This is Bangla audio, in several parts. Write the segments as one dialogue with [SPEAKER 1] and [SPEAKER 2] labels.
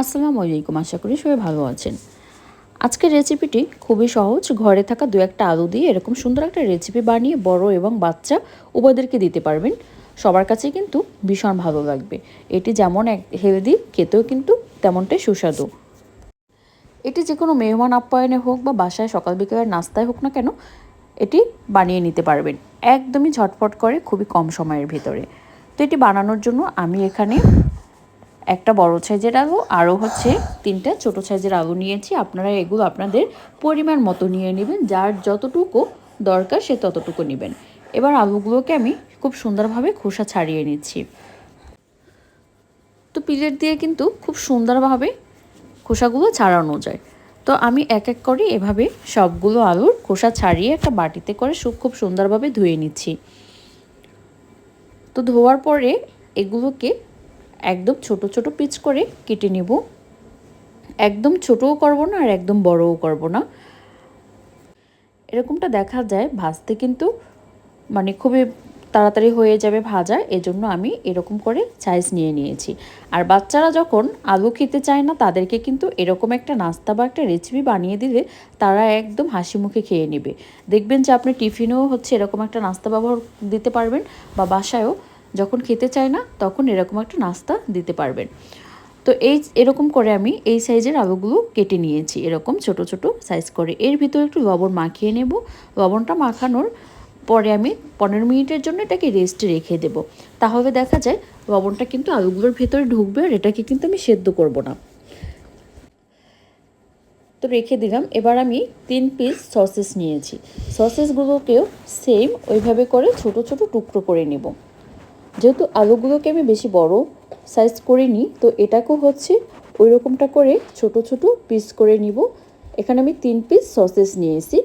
[SPEAKER 1] আসসালামু আলাইকুম, আশা করি সবাই ভালো আছেন। আজকের রেসিপিটি খুবই সহজ, ঘরে থাকা দু একটা আলু দিয়ে এরকম সুন্দর একটা রেসিপি বানিয়ে বড় এবং বাচ্চা উভয়দেরকে দিতে পারবেন। সবার কাছে কিন্তু ভীষণ ভালো লাগবে। এটি যেমন এক হেলদি, খেতেও কিন্তু তেমনটাই সুস্বাদু। এটি যে কোনো মেহমান আপ্যায়নে হোক বা বাসায় সকাল বিকেলের নাস্তায় হোক না কেন, এটি বানিয়ে নিতে পারবেন। একদমই ঝটপট করে, খুবই কম সময়ের ভিতরে। তো এটি বানানোর জন্য আমি এখানে একটা বড় সাইজের আলু, আরও হচ্ছে তিনটা ছোট সাইজের আলু নিয়েছি। আপনারা এগুলো আপনাদের পরিমাণ মতো নিয়ে নেবেন, যার যতটুকু দরকার সে ততটুকু নেবেন। এবার আলুগুলোকে আমি খুব সুন্দরভাবে খোসা ছাড়িয়ে নিচ্ছি। তো পিলেট দিয়ে কিন্তু খুব সুন্দরভাবে খোসাগুলো ছাড়ানো যায়। তো আমি এক এক করে এভাবে সবগুলো আলুর খোসা ছাড়িয়ে একটা বাটিতে করে খুব সুন্দরভাবে ধুয়ে নিচ্ছি। তো ধোয়ার পরে এগুলোকে একদম ছোট ছোট পিচ করে কেটে নেব। একদম ছোটও করব না আর একদম বড়ও করব না। এরকমটা দেখা যায়, ভাজতে কিন্তু মানে খুবই তাড়াতাড়ি হয়ে যাবে ভাজা, এজন্য আমি এরকম করে সাইজ নিয়ে নিয়েছি। আর বাচ্চারা যখন আলু খেতে চায় না, তাদেরকে কিন্তু এরকম একটা নাস্তা বা একটা রেসিপি বানিয়ে দিলে তারা একদম হাসি মুখে খেয়ে নেবে। দেখবেন যে আপনি টিফিনেও হচ্ছে এরকম একটা নাস্তা ব্যবহার দিতে পারবেন বা বাসায়ও যখন খেতে চায় না, তখন এরকম একটা নাস্তা দিতে পারবেন। তো এই, এরকম করে আমি এই সাইজের আলুগুলো কেটে নিয়েছি, এরকম ছোট ছোট সাইজ করে। এর ভিতরে একটু লবণ মাখিয়ে নেব। লবণটা মাখানোর পরে আমি পনেরো মিনিটের জন্য এটাকে রেস্টে রেখে দেব। তাহলে দেখা যায় লবণটা কিন্তু আলুগুলোর ভেতরে ঢুকবে আর এটাকে কিন্তু আমি সেদ্ধ করব না। তো রেখে দিলাম। এবার আমি তিন পিস সসেস নিয়েছি। সসেসগুলোকেও সেম ওইভাবে করে ছোট ছোট টুকরো করে নেব। যেহেতু আলুগুলোকে আমি বেশি বড় সাইজ করে নিই তো এটাকেও হচ্ছে ওই রকমটা করে ছোট ছোট পিস করে নিব। এখানে আমি তিন পিস সসেস নিয়েছি।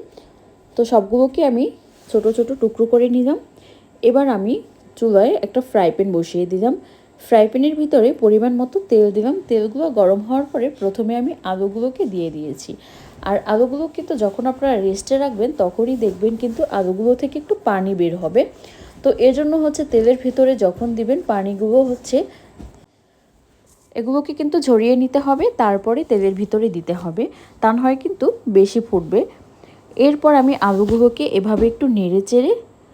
[SPEAKER 1] তো সবগুলোকে আমি ছোট ছোট টুকরো করে নিলাম। এবার আমি চুলায় একটা ফ্রাই প্যান বসিয়ে দিলাম। ফ্রাই প্যানের ভিতরে পরিমাণ মতো তেল দিলাম। তেলগুলো গরম হওয়ার পরে প্রথমে আমি আলুগুলোকে দিয়ে দিয়েছি। আর আলুগুলো কিন্তু যখন আপনারা রেস্টে রাখবেন, তখনই দেখবেন কিন্তু আলুগুলো থেকে একটু পানি বের হবে। তো এর জন্য হচ্ছে তেলের ভিতরে যখন দিবেন, পানিগুলো হচ্ছে এগুলোকে কিন্তু ঝরিয়ে নিতে হবে, তারপরে তেলের ভিতরে দিতে হবে। তা হয় কিন্তু বেশি ফুটবে। এরপর আমি আলুগুলোকে এভাবে একটু নেড়ে চেড়ে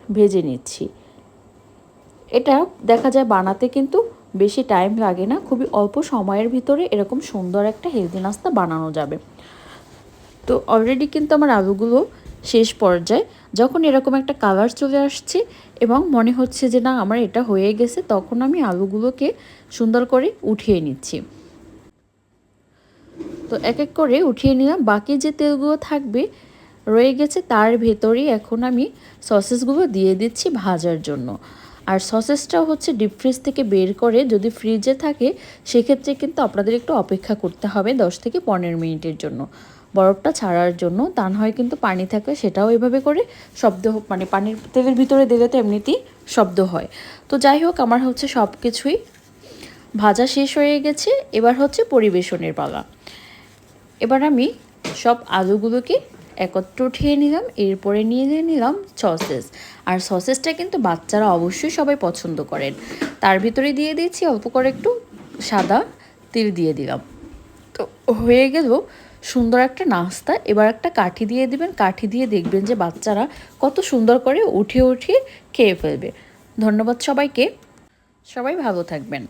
[SPEAKER 1] ভেজে নিচ্ছি। এটা দেখা যায় বানাতে কিন্তু বেশি টাইম লাগে না, খুবই অল্প সময়ের ভিতরে এরকম সুন্দর একটা হেলদি নাস্তা বানানো যাবে। তো অলরেডি কিন্তু আমার আলুগুলো শেষ পর্যায়ে যখন এরকম একটা কালার চলে আসছে এবং মনে হচ্ছে যে না, আমার এটা হয়ে গেছে, তখন আমি আলুগুলোকে সুন্দর করে উঠিয়ে নিচ্ছি। তো এক এক করে উঠিয়ে নিলাম। বাকি যে তেলগুলো থাকবে, রয়ে গেছে, তার ভেতরেই এখন আমি সসেসগুলো দিয়ে দিচ্ছি ভাজার জন্য। আর সসেসটা হচ্ছে ডিপ ফ্রিজ থেকে বের করে যদি ফ্রিজে থাকে, সেক্ষেত্রে কিন্তু আপনাদের একটু অপেক্ষা করতে হবে দশ থেকে পনেরো মিনিটের জন্য। বরফটা ছাড়ার জন্য তা হয় কিন্তু পানি থাকে, সেটাও এভাবে করে শব্দ মানে পানির তেলের ভিতরে দিলে তো এমনিতেই শব্দ হয়। তো যাই হোক, আমার হচ্ছে সব কিছুই ভাজা শেষ হয়ে গেছে। এবার হচ্ছে পরিবেশনের পালা। এবার আমি সব আলুগুলোকে একত্র উঠিয়ে নিলাম, এরপরে নিয়ে নিলাম সসেস। আর সসেসটা কিন্তু বাচ্চারা অবশ্যই সবাই পছন্দ করেন। তার ভিতরে দিয়ে দিয়েছি অল্প করে একটু সাদা তিল দিয়ে দিলাম। তো হয়ে গেল সুন্দর একটা নাস্তা, এবার একটা কাঠি দিয়ে দিবেন। কাঠি দিয়ে দেখবেন যে বাচ্চারা কত সুন্দর করে উঠিয়ে উঠিয়ে খেয়ে ফেলবে। ধন্যবাদ সবাইকে। সবাই ভালো থাকবেন।